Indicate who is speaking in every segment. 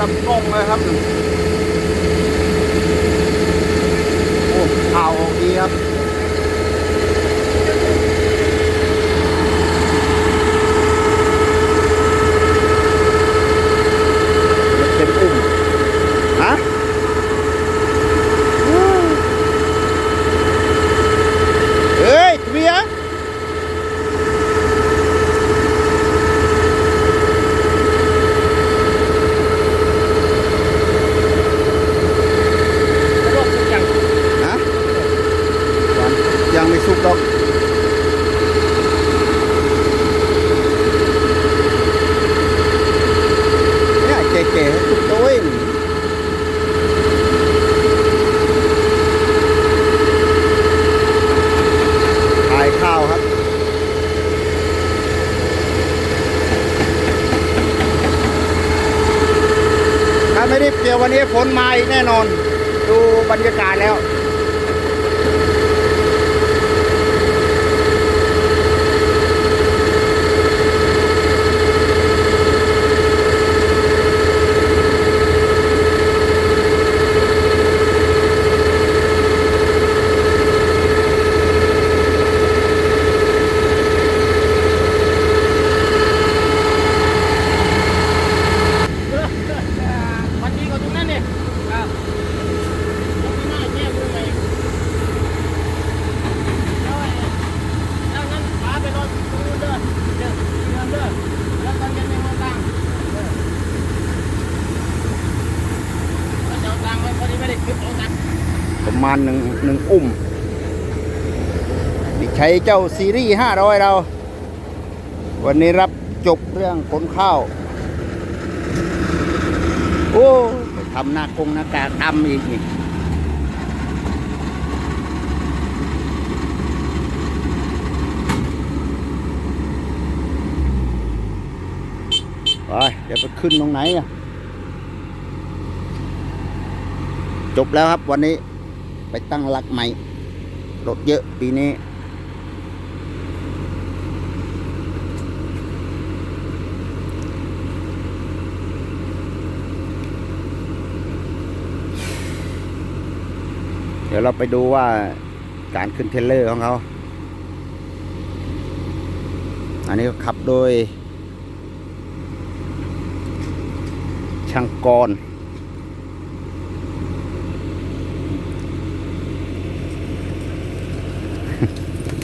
Speaker 1: ลำกล้องเลยครับโอ้ข่าวออกดีครับ มันเป็นอุ้มฮะเฮ้ยเมียฮะวันยังไม่สุกดอก เนี่ยเก๋ๆทุกตัวเองขายข้าวครับ ถ้าไม่ได้เกี่ยววั นนี้ฝนมาอีกแน่นอน ดูบรรยากาศแล้ว
Speaker 2: วันนี้ก็ตรงนั้นเนี่ยครับตรงนี้น่าแย่มือไหมแล้วไอ้แล้วงั้นพาไปนอนตรงนู้นเด้อเด้อเด้อเด้อแล้วตอนเย็นในห้องตังเด้อแล้วจะเอาตังค์ไว้พอดีไม่ได้คิดเอาตังค์
Speaker 1: ประมาณหนึ่งหนึ่งอุ้มนี่ ใช้เจ้าซีรีส์ห้าร้อยเรา วันนี้รับจบเรื่องขนข้าว โอ้ไปทำหน้ากงหน้ากากดำอีกนี่ไปเดี๋ยวไปขึ้นตรงไหนอะ จบแล้วครับวันนี้ ไปตั้งหลักใหม่ รถเยอะปีนี้ เดี๋ยวเราไปดูว่าการขึ้นเทรลเลอร์ของเขา อันนี้ก็ขับโดย ช่างกร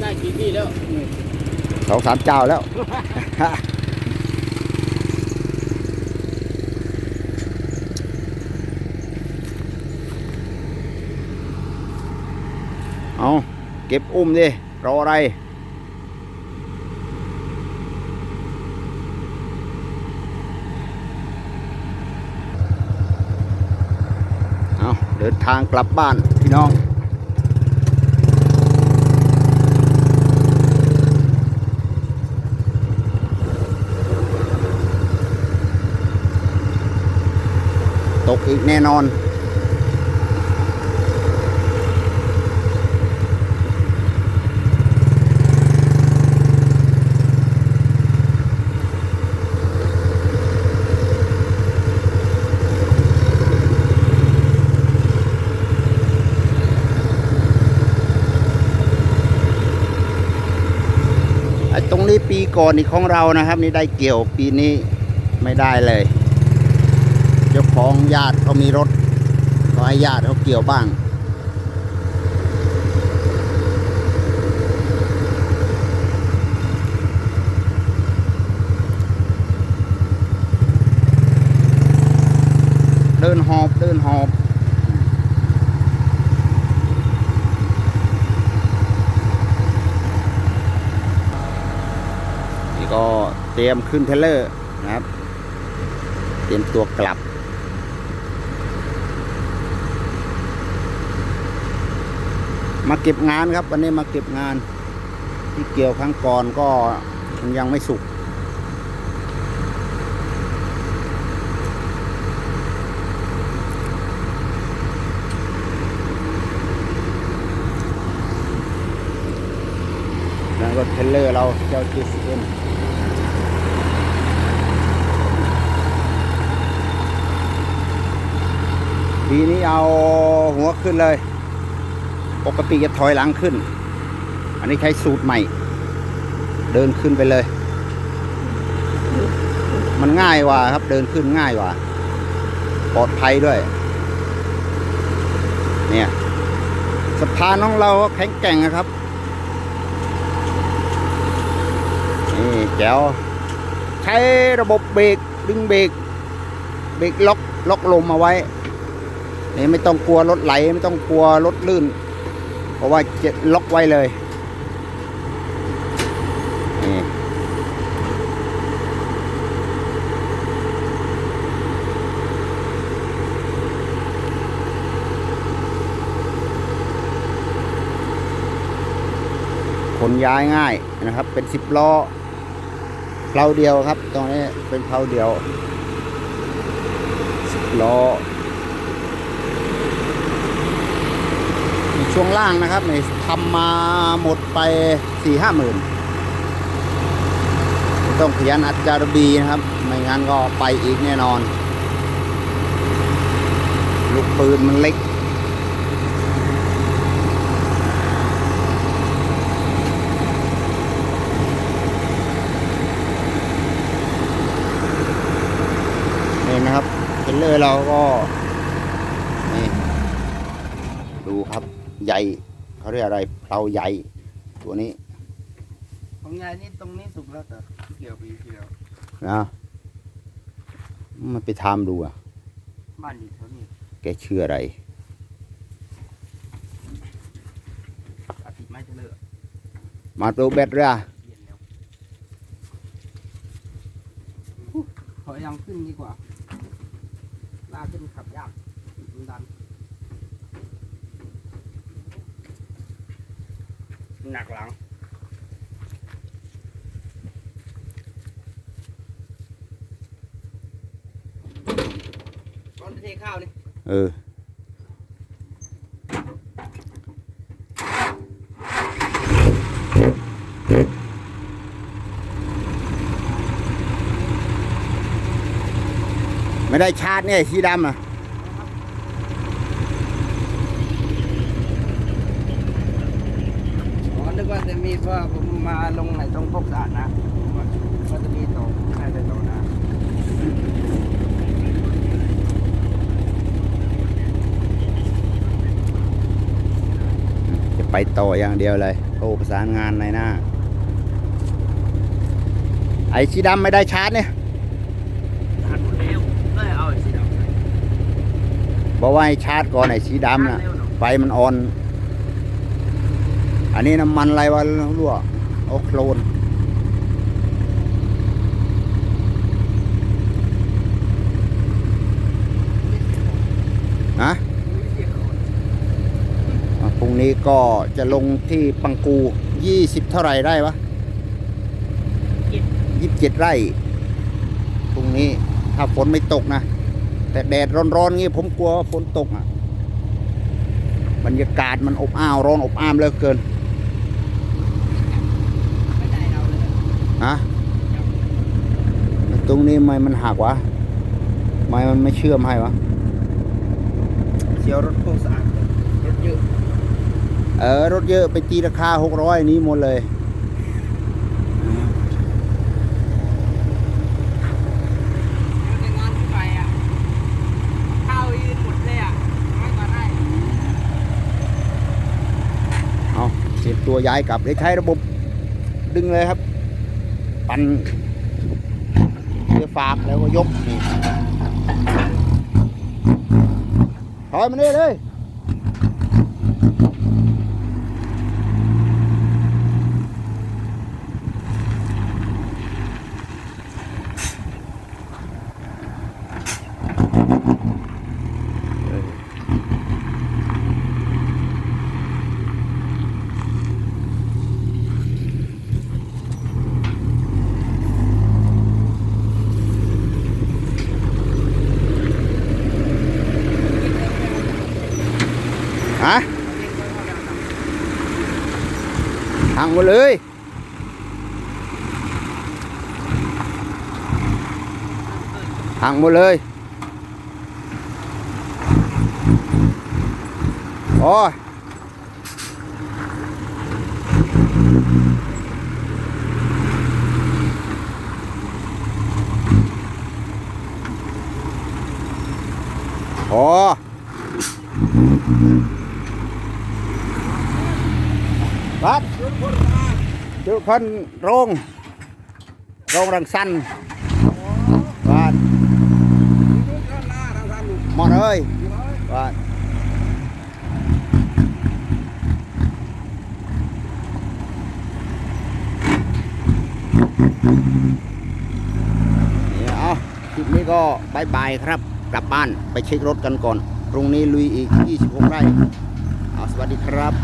Speaker 2: ได้กี่ที่แล้ว
Speaker 1: สองสามเจ้าแล้ว เอาเก็บอุ้มดิ รออะไร เอาเดินทางกลับบ้านพี่น้องตกอีกแน่นอน ไอ้ตรงนี้ปี ก่อนนี่ของเรานะครับ นี่ได้เกี่ยวปีนี้ไม่ได้เลย เจ้าของญาติเขามีรถเขาให้ญาติเขาเกี่ยวบ้าง เดินหอบเดินหอบ นี่ก็เต รียมขึ้นเทเลอร์นะครับ เตรียมตัวกลับ มาเก็บงานครับ วันนี้มาเก็บงาน ที่เกี่ยวครั้งก่อนก็ยังไม่สุกแล้วก็เทเลอร์เราเจ้า GCM ปีนี้เอาหัวขึ้นเลย ปกติจะถอยหลังขึ้น อันนี้ใช้สูตรใหม่ เดินขึ้นไปเลย มันง่ายกว่าครับ เดินขึ้นง่ายกว่า ปลอดภัยด้วย เนี่ยสะพานของเราแข็งแกร่งนะครับ นี่แจ๋วใช้ระบบเบรกดึงเบรกเบรกล็อกล็อกลมเอาไว้ นี่ไม่ต้องกลัวรถไหลไม่ต้องกลัวรถลื่น เพราะว่าจะล็อกไว้เลยนี่ขนย้ายง่ายนะครับ เป็นสิบล้อเพลาเดียวครับ ตรงนี้เป็นเพลาเดียวสิบล้อ ช่วงล่างนะครับนี่ทำมาหมดไปสี่ห้าหมื่นต้องขยันอัดจารบีนะครับ ไม่งั้นก็ไปอีกแน่นอน ลูกปืนมันเล็กนี่นะครับเทรลเลอร์เราก็ นี่ ดูครับ ใหญ่เขาเรียกอะไรเพลาใหญ่ตัวนี้
Speaker 3: ของยายนี่ตรงนี้สุกแล้วแต่เกี่ยวปีที่แล้ว
Speaker 1: นะมันไปทำดูอะ
Speaker 3: บ้านอยู่แถวนี้
Speaker 1: แกเชื่ออะไร
Speaker 3: อาทิตย์ไม้จะเลิก
Speaker 1: มาตัวเบ็ดเรือ
Speaker 3: เย็นแล้วขอยังขึ้นดีกว่าลากขึ้นขับยากมันดัน หนักหลังตอนเทข้าวนี่
Speaker 1: เออ ไม่ได้ชาร์จเนี่ยสีดำอะ
Speaker 3: อ๋อนึก ว่าจะมีเพราะว่าผมมาลงไหนตรงพกสะอาดนะว่าว่าจะมีต่อน่าจะต่อนะ
Speaker 1: จะไปต่ออย่างเดียวเลยโทรประสานงานในหน้า ไอ้สีดำไม่ได้ชาร์จเนี่ย
Speaker 3: ทันหมดแล้วเลยเอาไอ้สีดำใส่
Speaker 1: บอกว่าให้ชาร์จก่อนไอ้สีดำน่ะ
Speaker 3: เร็วเนอะ
Speaker 1: ไฟมันอ่อน อันนี้น้ำมันอะไรวะรั่วโอโคลนฮะอะพรุ่งนี้ก็จะลงที่ปังกูยี่สิบเท่าไรได้วะยี่สิบเจ็ดไร่พรุ่งนี้ถ้าฝนไม่ตกนะ แต่แดดร้อนๆงี้ผมกลัวว่าฝนตกอะบรรยากาศมันอบอ้าวร้อนอบอ้ามเหลือเกิน
Speaker 3: ไม่ได้เราเลย
Speaker 1: ฮะต รงนี้ไม่มันหักวะ ไม่มันไม่เชื่อมให้วะ
Speaker 3: เชียวรถพวกสะอาดเลยรถเยอะ
Speaker 1: เออ รถเยอะไปตีราคาหกร้อยนี้หมดเลย
Speaker 3: ในงานที่ไปอะข้าวยืนหมดเลยอะน้อยกว่าได้
Speaker 1: เอาเสียบตัวย้ายกลับได้ใช้ระบบดึงเลยครับ ปันเรือฝากแล้วก็ยกนี่ถอยมานี่เลย ฮะพังหมดเลย พัดเลยโอ้ยโอ้วัดจุคนโรงโรงรังสันวัดหมดเลยวัดเนี่ยเอาคลิปนี้ก็บายบายครับ กลับบ้านไปเช็ครถกันก่อนพรุ่งนี้ลุยอีก 26 ไร่ เอาสวัสดีครับ